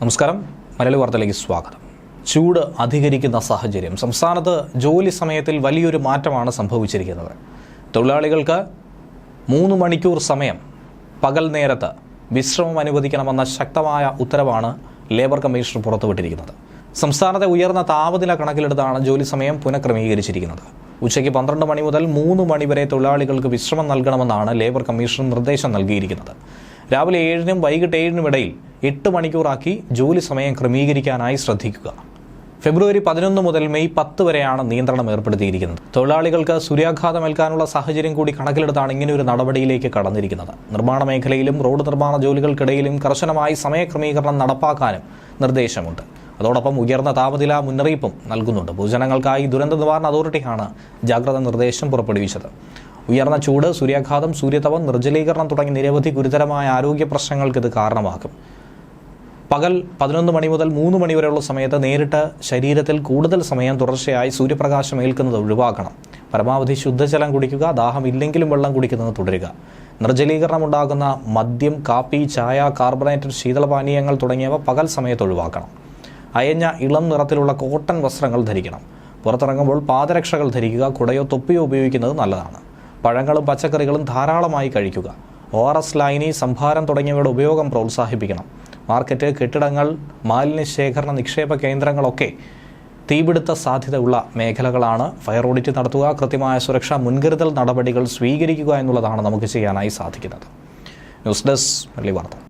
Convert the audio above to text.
നമസ്കാരം. മലയാളി വാർത്തയിലേക്ക് സ്വാഗതം. ചൂട് അധികരിക്കുന്ന സാഹചര്യം. സംസ്ഥാനത്ത് ജോലി സമയത്തിൽ വലിയൊരു മാറ്റമാണ് സംഭവിച്ചിരിക്കുന്നത്. തൊഴിലാളികൾക്ക് മൂന്ന് മണിക്കൂർ സമയം പകൽ നേരത്ത് വിശ്രമം അനുവദിക്കണമെന്ന ശക്തമായ ഉത്തരവാണ് ലേബർ കമ്മീഷൻ പുറത്തുവിട്ടിരിക്കുന്നത്. സംസ്ഥാനത്തെ ഉയർന്ന താപനില കണക്കിലെടുത്താണ് ജോലി സമയം പുനഃക്രമീകരിച്ചിരിക്കുന്നത്. ഉച്ചയ്ക്ക് പന്ത്രണ്ട് മണി മുതൽ മൂന്ന് മണി വരെ തൊഴിലാളികൾക്ക് വിശ്രമം നൽകണമെന്നാണ് ലേബർ കമ്മീഷൻ നിർദ്ദേശം നൽകിയിരിക്കുന്നത്. രാവിലെ ഏഴിനും വൈകിട്ട് ഏഴിനും ഇടയിൽ എട്ട് മണിക്കൂറാക്കി ജോലി സമയം ക്രമീകരിക്കാനായി ശ്രദ്ധിക്കുക. ഫെബ്രുവരി പതിനൊന്ന് മുതൽ മെയ് പത്ത് വരെയാണ് നിയന്ത്രണം ഏർപ്പെടുത്തിയിരിക്കുന്നത്. തൊഴിലാളികൾക്ക് സൂര്യാഘാതമേൽക്കാനുള്ള സാഹചര്യം കൂടി കണക്കിലെടുത്താണ് ഇങ്ങനെ ഒരു നടപടിയിലേക്ക് കടന്നിരിക്കുന്നത്. നിർമ്മാണ മേഖലയിലും റോഡ് നിർമ്മാണ ജോലികൾക്കിടയിലും കർശനമായി സമയക്രമീകരണം നടപ്പാക്കാനും നിർദ്ദേശമുണ്ട്. അതോടൊപ്പം ഉയർന്ന താപനില മുന്നറിയിപ്പും നൽകുന്നുണ്ട്. പൊതുജനങ്ങൾക്കായി ദുരന്ത നിവാരണ അതോറിറ്റിയാണ് ജാഗ്രതാ നിർദ്ദേശം പുറപ്പെടുവിച്ചത്. ഉയർന്ന ചൂട് സൂര്യാഘാതം സൂര്യതപം നിർജലീകരണം തുടങ്ങി നിരവധി ഗുരുതരമായ ആരോഗ്യ പ്രശ്നങ്ങൾക്ക് ഇത് കാരണമാകും. പകൽ പതിനൊന്ന് മണി മുതൽ മൂന്ന് മണി വരെയുള്ള സമയത്ത് നേരിട്ട് ശരീരത്തിൽ കൂടുതൽ സമയം തുടർച്ചയായി സൂര്യപ്രകാശം ഏൽക്കുന്നത് ഒഴിവാക്കണം. പരമാവധി ശുദ്ധജലം കുടിക്കുക ദാഹം ഇല്ലെങ്കിലും വെള്ളം കുടിക്കുന്നത് തുടരുക. നിർജലീകരണം ഉണ്ടാകുന്ന മദ്യം കാപ്പി ചായ കാർബണേറ്റഡ് ശീതളപാനീയങ്ങൾ തുടങ്ങിയവ പകൽ സമയത്ത് ഒഴിവാക്കണം. അയഞ്ഞ ഇളം നിറത്തിലുള്ള കോട്ടൺ വസ്ത്രങ്ങൾ ധരിക്കണം. പുറത്തിറങ്ങുമ്പോൾ പാദരക്ഷകൾ ധരിക്കുക കുടയോ തൊപ്പിയോ ഉപയോഗിക്കുന്നത് നല്ലതാണ്. പഴങ്ങളും പച്ചക്കറികളും ധാരാളമായി കഴിക്കുക. ഒ ആർ എസ് ലൈനി സംഭാരം തുടങ്ങിയവയുടെ ഉപയോഗം പ്രോത്സാഹിപ്പിക്കണം. മാർക്കറ്റ് കെട്ടിടങ്ങൾ മാലിന്യ ശേഖരണ നിക്ഷേപ കേന്ദ്രങ്ങളൊക്കെ തീപിടുത്ത സാധ്യതയുള്ള മേഖലകളാണ്. ഫയർ ഓഡിറ്റ് നടത്തുക കൃത്യമായ സുരക്ഷാ മുൻകരുതൽ നടപടികൾ സ്വീകരിക്കുക എന്നുള്ളതാണ് നമുക്ക് ചെയ്യാനായി സാധിക്കുന്നത്. ന്യൂസ് ഡെസ്ക് വാർത്ത.